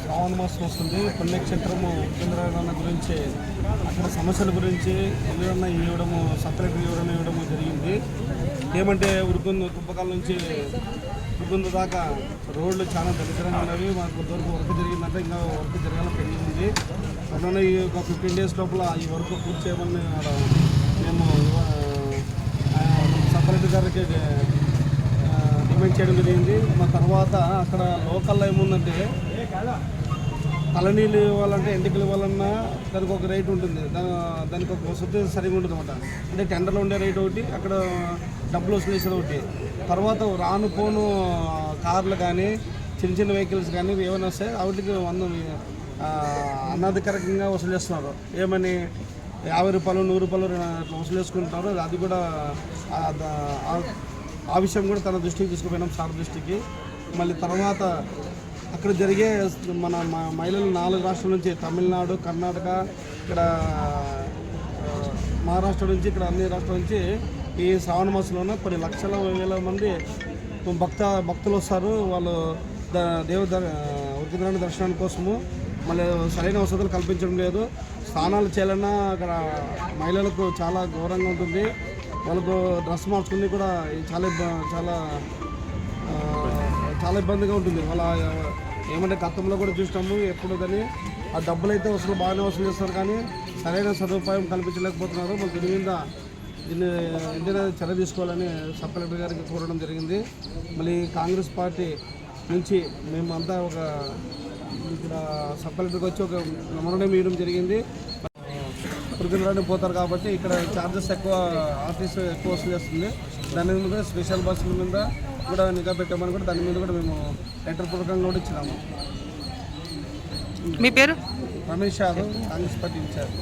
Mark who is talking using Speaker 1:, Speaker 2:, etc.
Speaker 1: శ్రావణ మాసం వస్తుంది. పుణ్యక్షేత్రము ఉపేంద్రనాథ గురించి అక్కడ సమస్యల గురించి ఎవరన్నా ఇవ్వడము సపరేట్ ఇవ్వడం ఇవ్వడము జరిగింది. ఏమంటే ఉరుకుందు తుప్పకాల నుంచి ఉరుకుందు దాకా రోడ్లు చాలా దరిద్రంగా ఉన్నవి. మాకు కొంతవరకు వర్క్ జరిగిందంటే. ఇంకా వర్క్ జరగాలని పెండింగ్ ఉంది. ఈ ఒక ఫిఫ్టీన్ డేస్ లోపల ఈ వర్క్ పూర్తి చేయమని మేము సపరేట్ గారికి డిమాండ్ చేయడం జరిగింది. మా తర్వాత అక్కడ లోకల్లో ఏముందంటే తలనీళ్ళు ఇవ్వాలంటే ఎంటికలు ఇవ్వాలన్నా దానికి ఒక రేట్ ఉంటుంది. దా- దానికి ఒక వసతి సరిగా ఉంటుంది అనమాట అంటే టెండర్లో ఉండే రేట్ ఒకటి అక్కడ డబ్బులు వసూలు చేసేది ఒకటి. తర్వాత రాను పోను కార్లు కానీ చిన్న చిన్న వెహికల్స్ కానీ ఏమైనా వస్తే వాటికి వంద ఆ, అనాధికారికంగా వసూలు చేస్తున్నారు. ఏమని యాభై రూపాయలు నూరు రూపాయలు వసూలు చేసుకుంటున్నారు. అది కూడా ఆ విషయం కూడా తన దృష్టికి తీసుకుపోయినాం సార్ దృష్టికి. మళ్ళీ తర్వాత అక్కడ జరిగే మన మ- మహిళలు నాలుగు రాష్ట్రాల నుంచి తమిళనాడు కర్ణాటక ఇక్కడ మహారాష్ట్ర నుంచి ఇక్కడ అన్ని రాష్ట్రాల నుంచి ఈ శ్రావణ మాసంలోనే కొన్ని లక్షల వేల మంది భక్త భక్తులు వస్తారు. వాళ్ళు దేవ ఉద్యోగాన్ని దర్శనం కోసము మళ్ళీ సరైన వసతులు కల్పించడం లేదు. స్నానాలు చేయాలన్నా అక్కడ మహిళలకు చాలా ఘోరంగా ఉంటుంది. వాళ్ళకు డ్రెస్ మార్చుకుని కూడా చాలా చాలా చాలా ఇబ్బందిగా ఉంటుంది. వాళ్ళ ఏమంటే గతంలో కూడా చూసినాము ఎప్పుడు కానీ ఆ డబ్బులు అయితే వసూలు బాగానే వసూలు చేస్తారు కానీ సరైన సదుపాయం కల్పించలేకపోతున్నారు. మన దీని మీద దీన్ని వెంటనే చర్య తీసుకోవాలని సబ్ కలెక్టర్ గారికి కోరడం జరిగింది. మళ్ళీ కాంగ్రెస్ పార్టీ నుంచి మేమంతా ఒక ఇక్కడ సబ్ కలెక్టర్కి వచ్చి ఒక మెమోరం ఇవ్వడం జరిగింది. పురుగులని పోతారు కాబట్టి ఇక్కడ ఛార్జెస్ ఎక్కువ ఆఫీస్ ఎక్కువ వసూలు చేస్తుంది. దాని మీద స్పెషల్ బస్సుల మీద కూడా నిఘా పెట్టామని కూడా దాని మీద కూడా మేము లెటర్ పూర్వకంగా కూడా ఇచ్చినాము.
Speaker 2: మీ పేరు?
Speaker 1: Ramesh Yadav Congress party incharge.